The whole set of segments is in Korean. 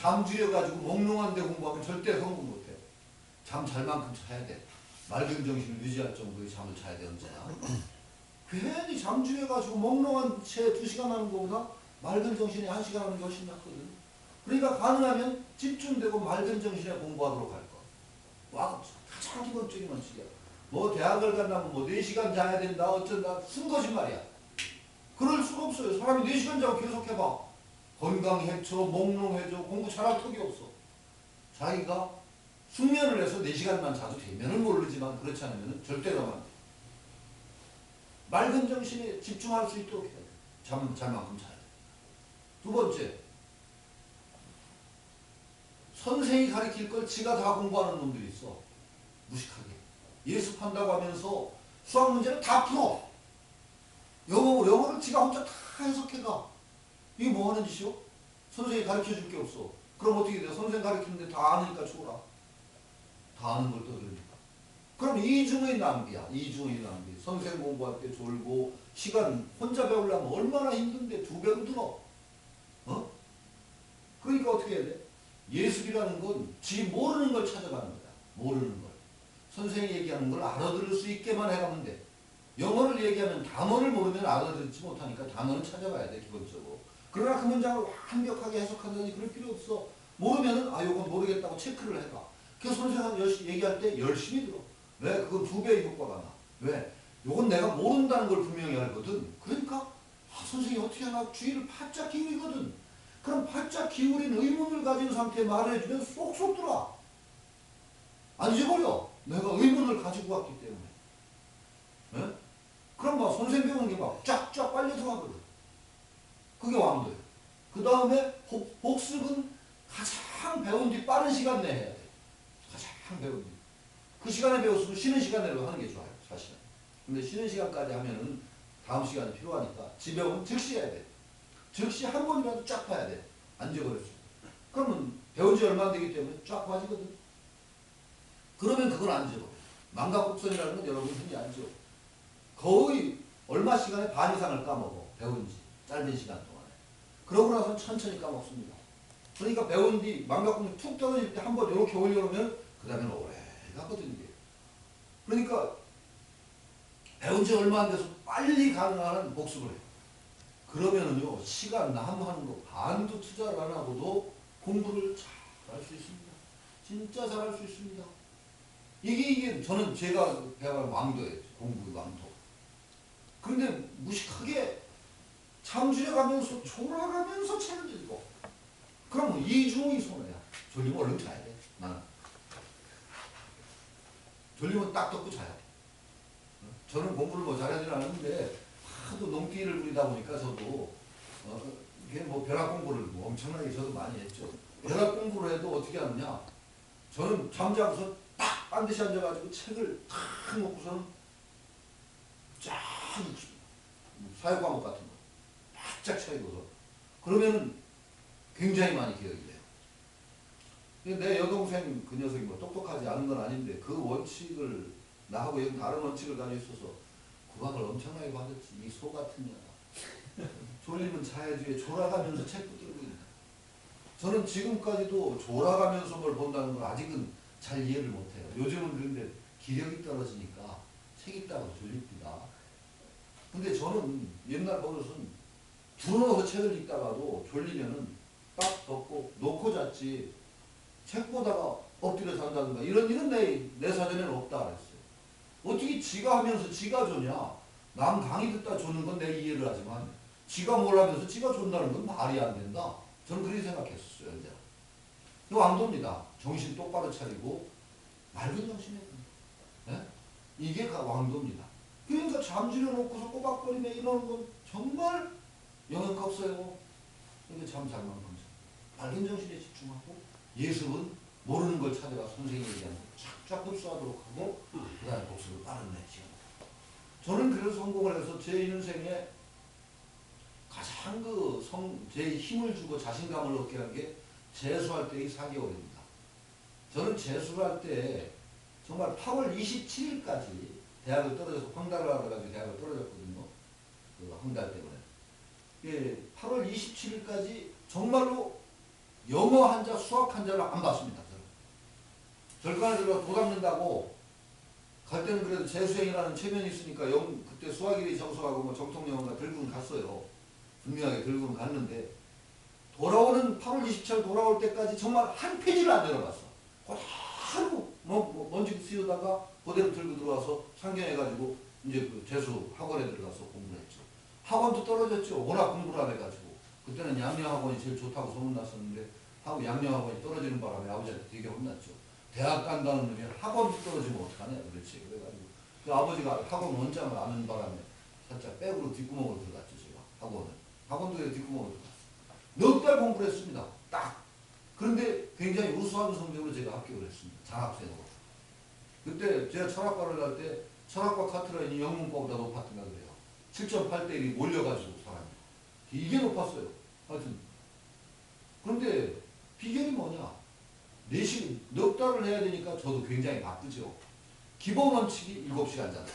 잠주여가지고 몽롱한 데 공부하면 절대 성공 못해. 잠 잘 만큼 자야 돼. 맑은 정신을 유지할 정도의 잠을 자야 돼 언제나. 괜히 잠주여가지고 몽롱한 채 두 시간 하는 것보다 맑은 정신에 한 시간 하는 게 훨씬 낫거든. 그러니까 가능하면 집중되고 맑은 정신에 공부하도록 할 거. 와, 가장 기본적인 원칙이야. 뭐 대학을 간다면 뭐 4시간 자야 된다 어쩐다 쓴 거짓말이야. 그럴 수가 없어요. 사람이 4시간 자고 계속 해봐. 건강해져, 몽롱해져, 공부 잘할 턱이 없어. 자기가 숙면을 해서 4시간만 자도 되면은 모르지만 그렇지 않으면 절대 가면 안 돼. 맑은 정신에 집중할 수 있도록 해야 돼. 잠, 잘만큼 자야 돼. 두 번째, 선생이 가르칠 걸 지가 다 공부하는 놈들이 있어. 무식하게. 예습한다고 하면서 수학 문제는 다 풀어. 영어, 영어를 지가 혼자 다 해석해가. 이게 뭐 하는 짓이요? 선생이 가르쳐 줄 게 없어. 그럼 어떻게 돼? 선생 가르치는데 다 아니까 줘라. 다 아는 걸 떠들으니까. 그럼 이중의 낭비야. 이중의 낭비. 선생 공부할 때 졸고 시간 혼자 배우려면 얼마나 힘든데 두 배로 들어. 어? 그러니까 어떻게 해야 돼? 예술이라는 건 지 모르는 걸 찾아가는 거야. 모르는 걸. 선생이 얘기하는 걸 알아들을 수 있게만 해가면 돼. 영어를 얘기하면 단어를 모르면 알아듣지 못하니까 단어는 찾아봐야 돼, 기본적으로. 그러나 그 문장을 완벽하게 해석하더니 그럴 필요 없어. 모르면은, 아, 요건 모르겠다고 체크를 해봐. 그 선생님 얘기할 때 열심히 들어. 왜? 그건 두 배의 효과가 나. 왜? 요건 내가 모른다는 걸 분명히 알거든. 그러니까, 아, 선생님이 어떻게 하나 주의를 바짝 기울이거든. 그럼 바짝 기울인 의문을 가진 상태에 말을 해주면 쏙쏙 들어와. 안 잊어버려. 내가 의문을 가지고 왔기 때문에. 예? 그럼 막 선생 배우는 게막 쫙쫙 빨려 들어가거든. 그게 왕도예요. 그 다음에 복습은 가장 배운 뒤 빠른 시간 내에 해야 돼. 가장 배운 뒤. 그 시간에 배웠으면 쉬는 시간에로 하는 게 좋아요. 사실은. 근데 쉬는 시간까지 하면은 다음 시간이 필요하니까 집에 오면 즉시 해야 돼. 즉시 한 번이라도 쫙 봐야 돼. 안 잊어버렸어. 그러면 배운 지 얼마 안 되기 때문에 쫙 빠지거든. 그러면 그걸 안 잊어버려. 망각곡선이라는 건 여러분 흔히 알죠. 거의 얼마 시간에 반 이상을 까먹어. 배운 지. 짧은 시간. 그러고 나서 천천히 까먹습니다. 그러니까 배운 뒤 망각곡선 툭 떨어질 때 한 번 이렇게 올려놓으면 그 다음에는 오래 가거든요. 그러니까 배운 지 얼마 안 돼서 빨리 가능한 복습을 해요. 그러면은요, 시간 남하는 거 반도 투자를 안 하고도 공부를 잘 할 수 있습니다. 진짜 잘 할 수 있습니다. 이게, 이게, 저는 제가 배워간 왕도예요. 공부의 왕도. 그런데 무식하게 잠주려 가면서, 졸아가면서 책을 읽고. 그럼 이중의 손해야. 졸리면 얼른 자야 돼. 나는. 졸리면 딱 덮고 자야 돼. 저는 공부를 뭐 잘하지는 않았는데, 하도 농기를 부리다 보니까 저도 어, 이게 뭐 벼락 공부를 뭐 엄청나게 저도 많이 했죠. 벼락 공부를 해도 어떻게 하느냐? 저는 잠자고서 딱 반드시 앉아가지고 책을 탁 놓고서는 쫙 읽습니다. 사회 과목 같은 거 바짝 차이고서 그러면은 굉장히 많이 기억이 돼요. 내 여동생 그 녀석이 뭐 똑똑하지 않은 건 아닌데 그 원칙을 나하고 여기 다른 원칙을 가지고 있어서 구박을 엄청나게 받았지. 이 소 같은 년아. 졸리면 자야지 왜 졸아가면서 책 붙들고 있나. 저는 지금까지도 졸아가면서 뭘 본다는 걸 아직은 잘 이해를 못해요. 요즘은 그런데 기력이 떨어지니까 책 읽다가 졸립니다. 근데 저는 옛날 버릇은 들어서 책을 읽다가도 졸리면은 딱 덮고 놓고 잤지 책 보다가 엎드려 잔다든가 이런 이런 내, 내 사전에는 없다 그랬어요. 어떻게 지가 하면서 지가 조냐? 남 강의 듣다 조는 건 내 이해를 하지만 지가 뭘 하면서 지가 존다는 건 말이 안 된다. 저는 그렇게 생각했었어요. 이제. 이 왕도입니다. 정신 똑바로 차리고 맑은 정신에 예? 이게 가- 왕도입니다. 그러니까 잠지려 놓고서 꼬박거리며 이러는 건 정말 영향가 없어요. 그러니까 잠 잘만 감사. 맑은 정신에 집중하고 예습은 모르는 걸 찾아가 얘기하는 거 착착 흡수하도록 하고 그 다음에 복습을 빠른 내 시간. 저는 그래서 성공을 해서 제 인생에 가장 그 성, 제 힘을 주고 자신감을 얻게 한 게 재수할 때의 4개월입니다. 저는 재수를 할 때 정말 8월 27일까지 대학을 떨어져서 황달을 하다가지고 대학을 떨어졌거든요. 그 황달 때문에. 예, 8월 27일까지 정말로 영어 한자, 수학 한자를 안 봤습니다. 절간에 들어가 도담는다고 갈 때는 그래도 재수행이라는 체면이 있으니까 영, 그때 수학일이 정수하고 뭐 정통영어가 들고는 갔어요. 분명하게 들고는 갔는데 돌아오는 8월 27일 돌아올 때까지 정말 한 페이지를 안 열어봤어. 하루 뭐, 뭐 먼지 씌우다가 그대로 들고 들어와서 상경해가지고 이제 그 재수 학원에 들어가서 공부를 했죠. 학원도 떨어졌죠. 워낙 공부를 안 해가지고 그때는 양념학원이 제일 좋다고 소문났었는데 하고 양념학원이 떨어지는 바람에 아버지한테 되게 혼났죠. 대학 간다는 놈이 학원도 떨어지면 어떡하냐 그렇지. 그래가지고 그 아버지가 학원 원장을 아는 바람에 살짝 백으로 뒷구멍으로 들어갔죠. 제가 학원을. 학원도 뒷구멍으로 들어갔어요. 넉달 공부를 했습니다. 딱. 그런데 굉장히 우수한 성적으로 제가 합격을 했습니다. 장학생으로. 그때 제가 철학과를 갈 때 철학과 카트라인이 영문과보다 높았던가 그래요. 7.8대 1이 몰려가지고 사람이. 이게 높았어요. 하여튼. 그런데 비결이 뭐냐? 4시, 넉 달을 해야 되니까 저도 굉장히 바쁘죠. 기본 원칙이 7시간 잔다.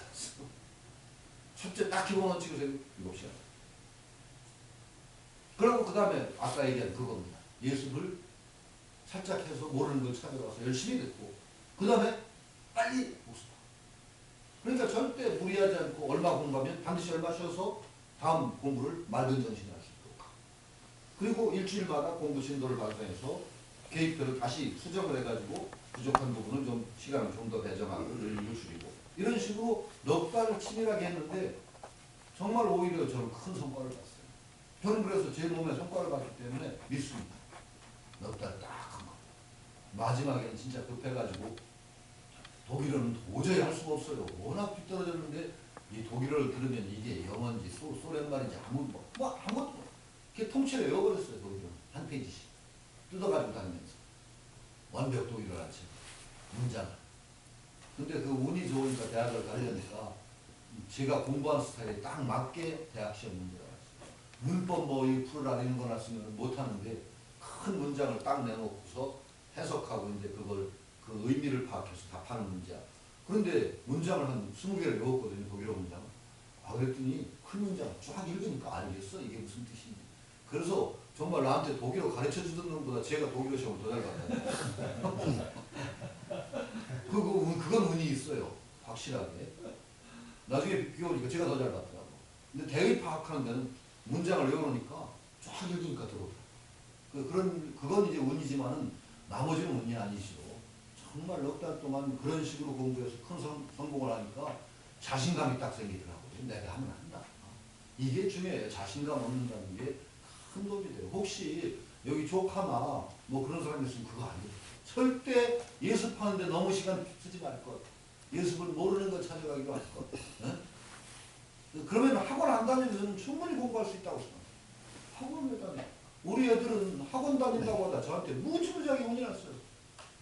첫째 딱 기본 원칙을 세우고 7시간. 그리고 그 다음에 아까 얘기한 그겁니다. 예습을 살짝 해서 모르는 걸 찾아가서 열심히 듣고 그 다음에 빨리 복습. 그러니까 절대 무리하지 않고 얼마 공부하면 반드시 얼마 쉬어서 다음 공부를 맑은 정신에 할수 있도록. 그리고 일주일마다 공부 진도를 발표해서 계획표를 다시 수정을 해가지고 부족한 부분은 좀 시간을 좀 더 배정하고 늘리고 줄이고 이런 식으로 넉 달을 치밀하게 했는데 정말 오히려 저는 큰 성과를 봤어요. 저는 그래서 제 몸에 성과를 봤기 때문에 믿습니다. 넉 달 딱 한 거. 마지막에는 진짜 급해가지고 독일어는 도저히 할 수가 없어요. 워낙 뒤떨어졌는데 이 독일어를 들으면 이게 영어인지 소, 소련 말인지 아무 뭐, 뭐 아무것도 몰라. 그게 통째로 외워버렸어요. 독일어 한 페이지씩 뜯어가지고 다니면서 완벽 독일어란 책 문장을. 근데 그 운이 좋으니까 대학을 가려니까 제가 공부한 스타일에 딱 맞게 대학 시험 문제가 왔어요. 문법 뭐 이 풀어라 이런 거나 쓰면 못하는데 큰 문장을 딱 내놓고서 해석하고 이제 그걸 그 의미를 파악해서 답하는 문제야. 그런데 문장을 한 20개를 외웠거든요, 독일어 문장. 아, 그랬더니 큰 문장 쫙 읽으니까 알겠어, 이게 무슨 뜻인지. 그래서 정말 나한테 독일어 가르쳐 주던 놈보다 제가 독일어 시험을 더잘 봤다. 그거, 운- 그건 운이 있어요. 확실하게. 나중에 비교하니까 제가 더 잘 봤더라고. 근데 대의 파악하는 데는 문장을 외워놓으니까 쫙 읽으니까 들어오더라고. 그, 그런, 그건 이제 운이지만은 나머지는 운이 아니죠. 정말 넉 달 동안 그런 식으로 공부해서 큰 성, 성공을 하니까 자신감이 딱 생기더라고요. 내가 하면 한다. 이게 중요해요. 자신감 얻는다는 게 큰 도움이 돼요. 혹시 여기 조카나 뭐 그런 사람이 있으면 그거 안 돼요. 절대 예습하는데 너무 시간 쓰지 말 것. 예습을 모르는 걸 찾아가기로 할 것. 어? 그러면 학원 안 다니면서는 충분히 공부할 수 있다고 생각해요. 학원을 다니. 우리 애들은 학원 다닌다고 하다 저한테 무지무지하게 혼이 났어요.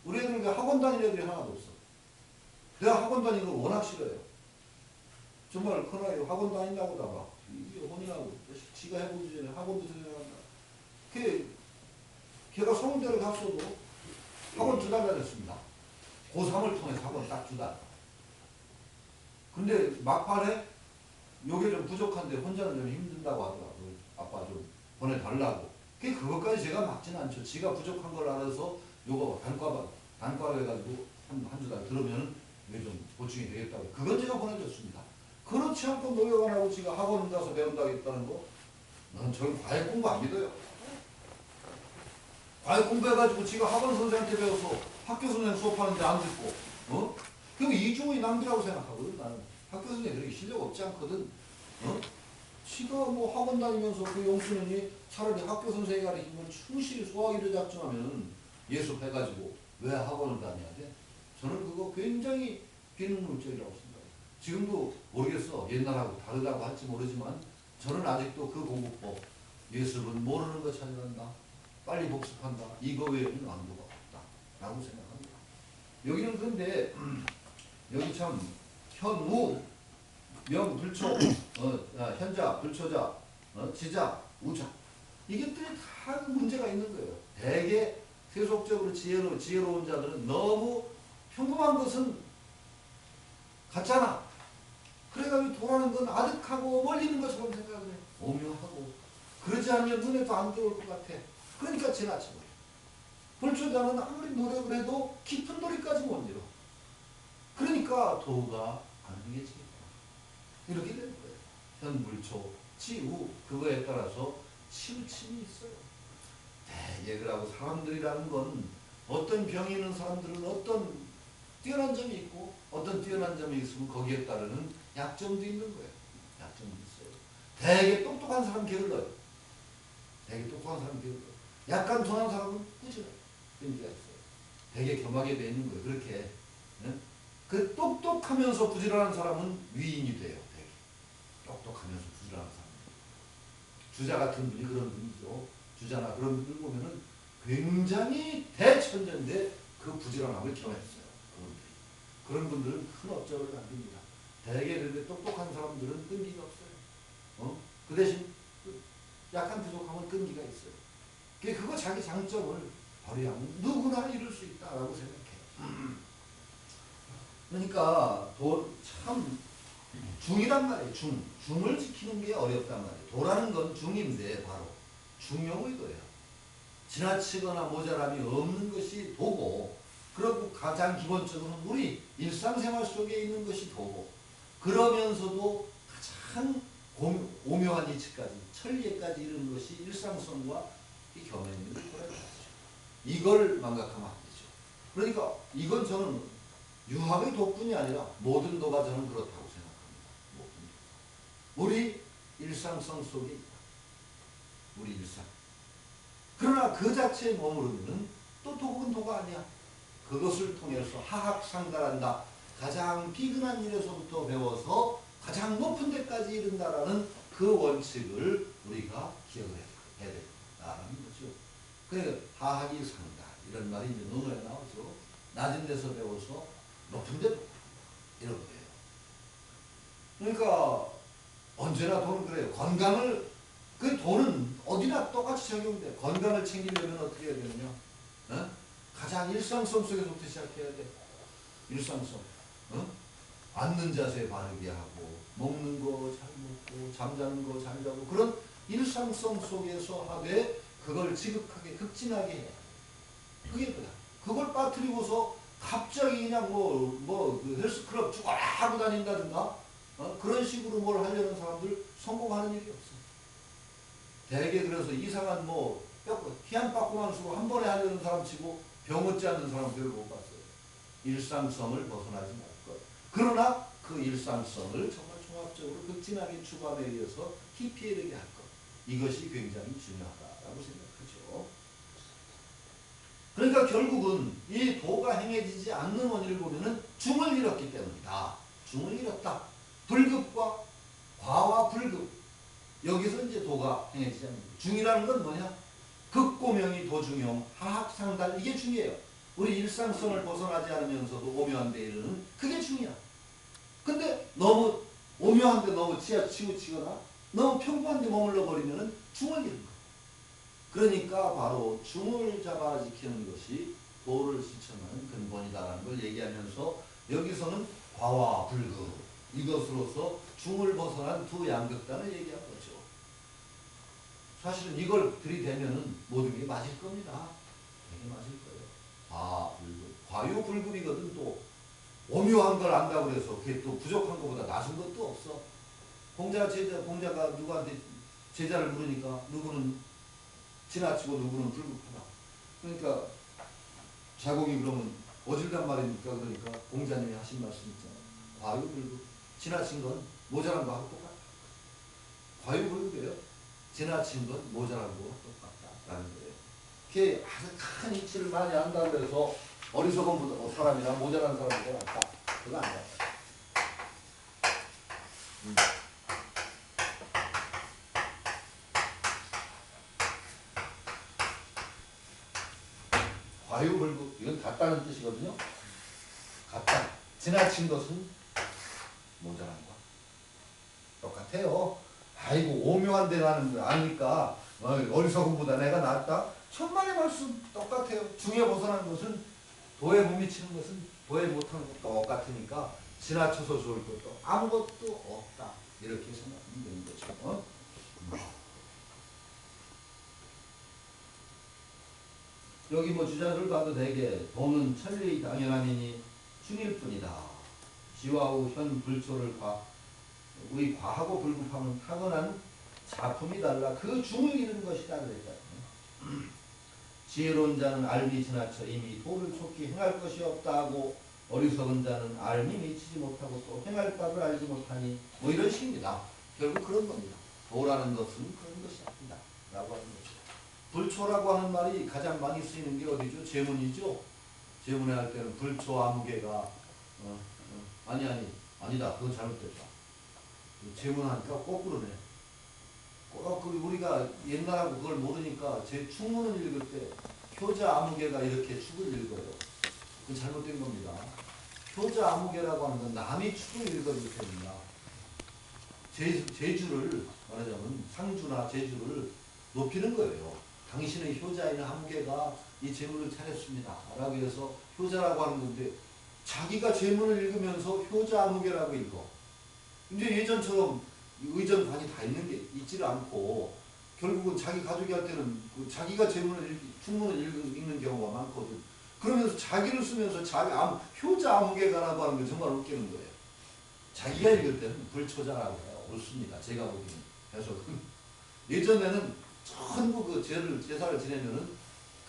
우리 애들은 학원 다니는 애들이 하나도 없어. 내가 학원 다니는 걸 워낙 싫어요. 정말 큰아이 학원 다닌다고 다가 이게 혼이 나고 지가 해보기 전에 학원도 생각한다. 걔, 걔가 서울대를 갔어도 학원 두 달 다녔습니다. 고3을 통해서 학원 딱 두 달. 근데 막판에 요게 좀 부족한데 혼자는 좀 힘든다고 하더라고요. 아빠 좀 보내달라고. 그게 그것까지 제가 막지는 않죠. 지가 부족한 걸 알아서 요거 단과, 단과 해가지고 한, 한두달 들으면 이게 좀 보충이 되겠다고. 그건 제가 보내줬습니다. 그렇지 않고 노력 안 하고 지가 학원 가서 배운다고 했다는 거, 난 저는 과외 공부 안 믿어요. 과외 공부해가지고 지가 학원 선생한테 배워서 학교 선생 수업하는데 안 듣고, 어? 그럼 이중의 낭비라고 생각하거든, 나는. 학교 선생님 그렇게 실력 없지 않거든. 어? 지가 뭐 학원 다니면서 그 용수는이 차라리 학교 선생이 가르치면 충실히 소화기를 작정하면 예습해가지고 왜 학원을 다녀야 돼? 저는 그거 굉장히 비능물질이라고 생각해요. 지금도 모르겠어. 옛날하고 다르다고 할지 모르지만 저는 아직도 그 공부법, 예습은 모르는 거 찾아간다. 빨리 복습한다. 이거 외에는 안도가 없다. 라고 생각합니다. 여기는 근데 여기 참 현우, 명, 불초, 어, 아, 현자, 불초자, 어, 지자, 우자 이것들이 다 문제가 있는 거예요. 대개 세속적으로 지혜로, 지혜로운 자들은 너무 평범한 것은 같잖아. 그래가지고 돌아는 건 아득하고 멀리는 것처럼 생각을 해. 오묘하고. 그러지 않으면 눈에도 안 들어올 것 같아. 그러니까 지나쳐버려. 불초자는 아무리 노력을 해도 깊은 놀이까지 못 이뤄. 그러니까 도가 안 되겠지. 이렇게 되는 거예요. 현불초, 치우 그거에 따라서 치우침이 있어요. 대개 그러고 사람들이라는 건 어떤 병이 있는 사람들은 어떤 뛰어난 점이 있고 어떤 뛰어난 점이 있으면 거기에 따르는 약점도 있는 거예요. 약점도 있어요. 되게 똑똑한 사람 게을러요. 되게 똑똑한 사람 게을러요. 약간 둔한 사람은 꾸준해요. 끈기가 있어요. 되게 겸하게 돼 있는 거예요. 그렇게. 예? 그 똑똑하면서 부지런한 사람은 위인이 돼요. 되게. 똑똑하면서 부지런한 사람. 주자 같은 분이 그런 분이죠. 주자나 그런 분들 보면은 굉장히 대천재인데 그 부지런함을. 그분들이. 그런 분들은 큰 업적을 남깁니다. 대개 그런데 똑똑한 사람들은 끈기가 없어요. 어? 그 대신 그 약간 부족하면 끈기가 있어요. 그거 자기 장점을 발휘하면 누구나 이룰 수 있다라고 생각해요. 그러니까 도, 참 중이란 말이에요. 중. 중을 지키는 게 어렵단 말이에요. 도라는 건 중인데 바로 중용의 도예요. 지나치거나 모자람이 없는 것이 도고 그리고 가장 기본적으로는 우리 일상생활 속에 있는 것이 도고 그러면서도 가장 고, 오묘한 이치까지 천리에까지 이르는 것이 일상성과 이 도라는 거죠. 이걸 망각하면 안 되죠. 그러니까 이건 저는 유학의 도뿐이 아니라 모든 도가 저는 그렇다고 생각합니다. 모든 도. 우리 일상성 속에. 우리 일상. 그러나 그 자체에 머무르면 또 도국은 도가 아니야. 그것을 통해서 하학상달한다. 가장 비근한 일에서부터 배워서 가장 높은 데까지 이른다라는 그 원칙을 우리가 기억을 해야 된다라는 거죠. 그러니까 하학이 상달 이런 말이 이제 논어에 나오죠. 낮은 데서 배워서 높은 데 이런 거예요. 그러니까 언제나 돈은 그래요. 건강을 그 돈은 어디나 똑같이 적용돼. 건강을 챙기려면 어떻게 해야 되느냐? 어? 가장 일상성 속에서부터 시작해야 돼. 일상성. 어? 앉는 자세 바르게 하고 먹는 거 잘 먹고 잠자는 거 잘 자고 그런 일상성 속에서 하되 그걸 지극하게 극진하게 해. 그게 뭐야? 그걸 빠뜨리고서 갑자기 그냥 뭐, 뭐, 그 헬스클럽 쭉 하고 다닌다든가, 어? 그런 식으로 뭘 하려는 사람들 성공하는 일이 없어. 대개 그래서 이상한 뭐, 뼈, 희한 빠꾸만 수로 한 번에 하려는 사람 치고 병 얻지 않는 사람 별로 못 봤어요. 일상성을 벗어나지 말 것. 그러나 그 일상성을 정말 종합적으로 극진하게 추구함에 의해서 깊이 이르게 할 것. 이것이 굉장히 중요하다라고 생각하죠. 그러니까 결국은 이 도가 행해지지 않는 원인을 보면은 중을 잃었기 때문이다. 중을 잃었다. 불급과 과와 불급. 여기서 이제 도가 행해지지 않는 거예요. 중이라는 건 뭐냐? 극고명이 도중용, 하학상달 이게 중이에요. 우리 일상성을 벗어나지 않으면서도 오묘한 데 이르는 그게 중이야. 근데 너무 오묘한 데 너무 치우치거나 너무 평범한 데 머물러 버리면은 중을 잃는 거야. 그러니까 바로 중을 잡아 지키는 것이 도를 실천하는 근본이다라는 걸 얘기하면서 여기서는 과와 불급 이것으로서 중을 벗어난 두 양극단을 얘기한 거죠. 사실은 이걸 들이대면은 모든 게 맞을 겁니다. 되게 맞을 거예요. 과, 불급. 과요 불급이거든 또. 오묘한 걸 안다고 해서 그게 또 부족한 것보다 낮은 것도 없어. 공자 제자 공자가 누구한테 제자를 물으니까 누구는 지나치고 누구는 불급하다. 그러니까 자공이 그러면 어질단 말입니까? 그러니까 공자님이 하신 말씀 있잖아요. 과유불급. 지나친 건 모자란 거하고 똑같다. 과유불급이에요. 지나친 건 모자란 거와 똑같다라는 거예요. 그게 아주 큰 이치를 많이 안다고 해서 어리석은 사람이나 모자란 사람보다 낫다. 그거 아니야. 음. 과유불급 이건 같다는 뜻이거든요. 같다. 지나친 것은 모자란 거. 똑같아요. 아이고 오묘한 데 나는 아니까 어, 어리석음보다 내가 낫다. 천만의 말씀 똑같아요. 중에 벗어난 것은 도에 못 미치는 것은 도에 못하는 것도 똑같으니까 지나쳐서 좋을 것도 아무것도 없다. 이렇게 생각하면 되는 거죠. 어? 여기 뭐 주자들 봐도 되게 돈은 천리 당연함이니 충일 뿐이다. 지와우 현 불초를 과 우리 과하고 불급하면 타고난 작품이 달라 그 중을 이루는 것이다 그랬잖아요. 지혜로운 자는 알미 지나쳐 이미 도를 촉히 행할 것이 없다고 어리석은 자는 알미 미치지 못하고 또 행할 바를 알지 못하니 뭐 이런 식입니다. 결국 그런 겁니다. 도라는 것은 그런 것이 아니다. 라고 하는 거죠. 불초라고 하는 말이 가장 많이 쓰이는 게 어디죠? 제문이죠. 제문에 할 때는 불초 아무개가 어, 어, 아니 아니 아니다. 그건 잘못됐다. 제문하니까 거꾸로네. 어, 그 우리가 옛날하고 그걸 모르니까 제 충문을 읽을 때 효자 아무개가 이렇게 축을 읽어요. 그건 잘못된 겁니다. 효자 아무개라고 하는 건 남이 축을 읽어줄 때입니다. 제, 제주를 말하자면 상주나 제주를 높이는 거예요. 당신의 효자인 아무개가 이 재물을 차렸습니다. 라고 해서 효자라고 하는 건데 자기가 재물을 읽으면서 효자 아무개라고 읽어. 근데 예전처럼 의전관이 다 있는 게 있지를 않고 결국은 자기 가족이 할 때는 그 자기가 재문을 읽, 충문을 읽, 읽는 경우가 많거든. 그러면서 자기를 쓰면서 자기 아무, 효자 아무개가라고 하는 게 정말 웃기는 거예요. 자기가 읽을 때는 불초자라고 해요. 옳습니다. 제가 보기에는. 해석은. 예전에는 전부 그 제를, 제사를 지내면은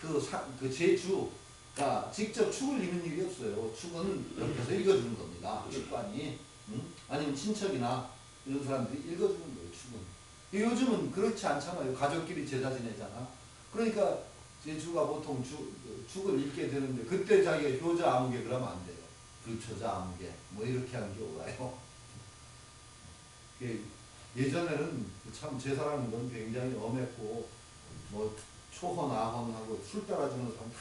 그, 사, 그 제주 가 직접 축을 읽는 일이 없어요. 축은 옆에서 읽어주는 겁니다. 습관이. 응? 아니면 친척이나 이런 사람들이 읽어주는 거예요, 축은. 요즘은 그렇지 않잖아요. 가족끼리 제사 지내잖아. 그러니까 제주가 보통 주, 축을 읽게 되는데 그때 자기가 효자 아무개 그러면 안 돼요. 불초자 아무개 뭐 이렇게 하는 경우가 요 예전에는 참 제사라는 건 굉장히 엄했고 뭐 초혼 아혼하고 술 따라주는 사람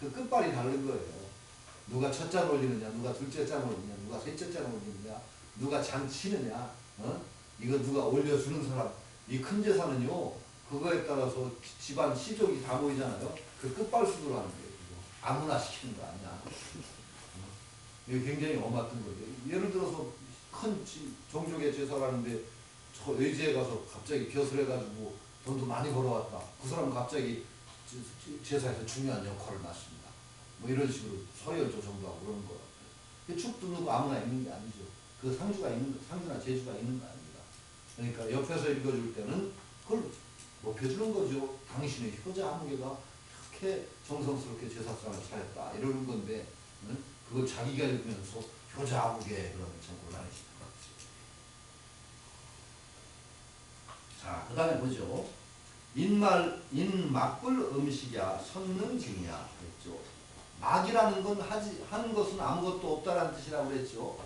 다그 끝발이 다른 거예요. 누가 첫잔 올리느냐, 누가 둘째 잔 올리느냐, 누가 셋째 잔 올리느냐, 누가 장 치느냐, 어? 이거 누가 올려주는 사람, 이 큰 제사는요, 그거에 따라서 집안 시족이 다 모이잖아요. 그 끝발수로 하는 거예요. 아무나 시키는 거 아니야. 어? 이게 굉장히 엄했던 거죠. 예를 들어서 큰 지- 종족의 제사를 하는데 저 의지에 가서 갑자기 벼슬 해가지고 돈도 많이 벌어왔다. 그 사람은 갑자기 제사에서 중요한 역할을 맡습니다. 뭐 이런 식으로 서열 조정도 하고 그러는 거 같아요. 축도 누구 아무나 있는 게 아니죠. 그 상주가 있는, 상주나 제주가 있는 거 아닙니다. 그러니까 옆에서 읽어줄 때는 그걸 높여주는 거죠. 당신의 효자 아무개가 이렇게 정성스럽게 제사상을 차렸다. 이러는 건데, 응? 그걸 자기가 읽으면서 효자 아무개 그러면 참 같아요. 자, 그 다음에 보죠. 인말, 인막불 음식이야, 선능징이야. 그랬죠. 막이라는 건 하지, 하는 것은 아무것도 없다라는 뜻이라고 그랬죠.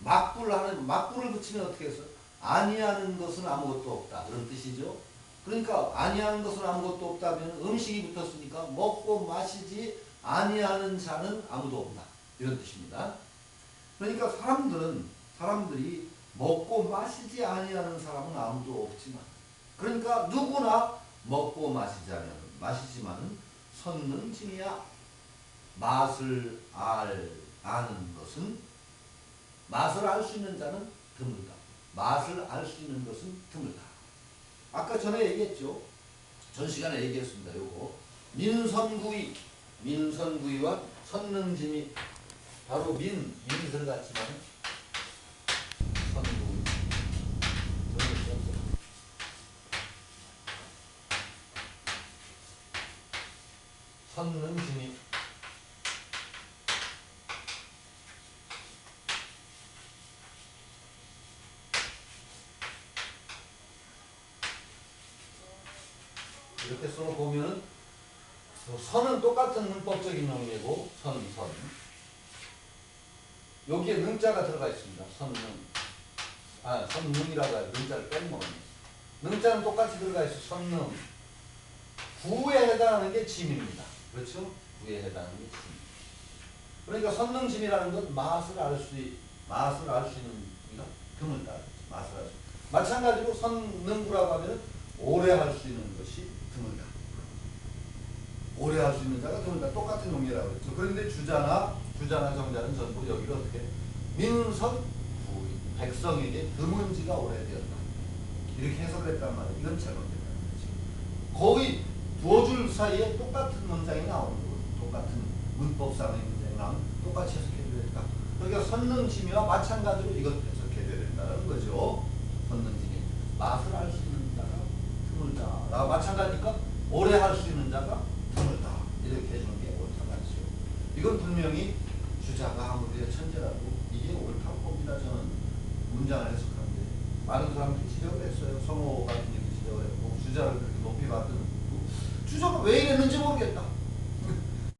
막불 하는, 막불을 붙이면 어떻게 해서? 아니하는 것은 아무것도 없다. 그런 뜻이죠. 그러니까 아니하는 것은 아무것도 없다면 음식이 붙었으니까 먹고 마시지 아니하는 자는 아무도 없다. 이런 뜻입니다. 그러니까 사람들은 사람들이 먹고 마시지 아니하는 사람은 아무도 없지만 그러니까 누구나 먹고 마시자면 마시지만은 선능증이야 맛을 알 아는 것은 맛을 알 수 있는 자는 드물다. 맛을 알 수 있는 것은 드물다. 아까 전에 얘기했죠. 전 시간에 얘기했습니다. 요거 민선구이 민선구이와 선능짐이 바로 민 민이 들어갔지만 선구이. 선능짐 선은 똑같은 문법적인 의미고 선, 선. 여기에 능자가 들어가 있습니다. 선능. 아, 선능이라고 해요. 능자를 뺀 거예요. 능자는 똑같이 들어가 있어. 선능. 구에 해당하는 게 짐입니다. 그렇죠? 구에 해당하는 게 짐. 그러니까 선능짐이라는 건 맛을 알 수, 맛을 알 수 있는 우리가 드물다. 맛을 알 수. 마찬가지로 선능구라고 하면 오래 할 수 있는 것이 드물다. 오래 할 수 있는 자가 드물다. 똑같은 용례라고 그랬죠. 그런데 주자나 주자나 정자는 전부 여기를 어떻게 민선 부의 백성에게 드문지가 오래되었다. 이렇게 해석을 했단 말이에요. 이건 잘못됐다는 거지. 거의 두어 줄 사이에 똑같은 문장이 나오는 거거든요. 똑같은 문법상의 문장이 나오면 똑같이 해석해줘야 된다. 그러니까 선능심이와 마찬가지로 이것 해석해줘야 된다는 거죠. 선능심이 맛을 알 수 있는 자가 드물다. 나 마찬가지니까 오래 할 수 있는 자가 드물다. 이렇게 해주는 게 옳다 말이죠. 이건 분명히 주자가 아무리 천재라도 이게 옳다고 봅니다. 저는 문장을 해석하는데 많은 사람들이 지적을 했어요. 성호 같은 경우 지적을 했고 주자를 그렇게 높이 받은 주자가 왜 이랬는지 모르겠다.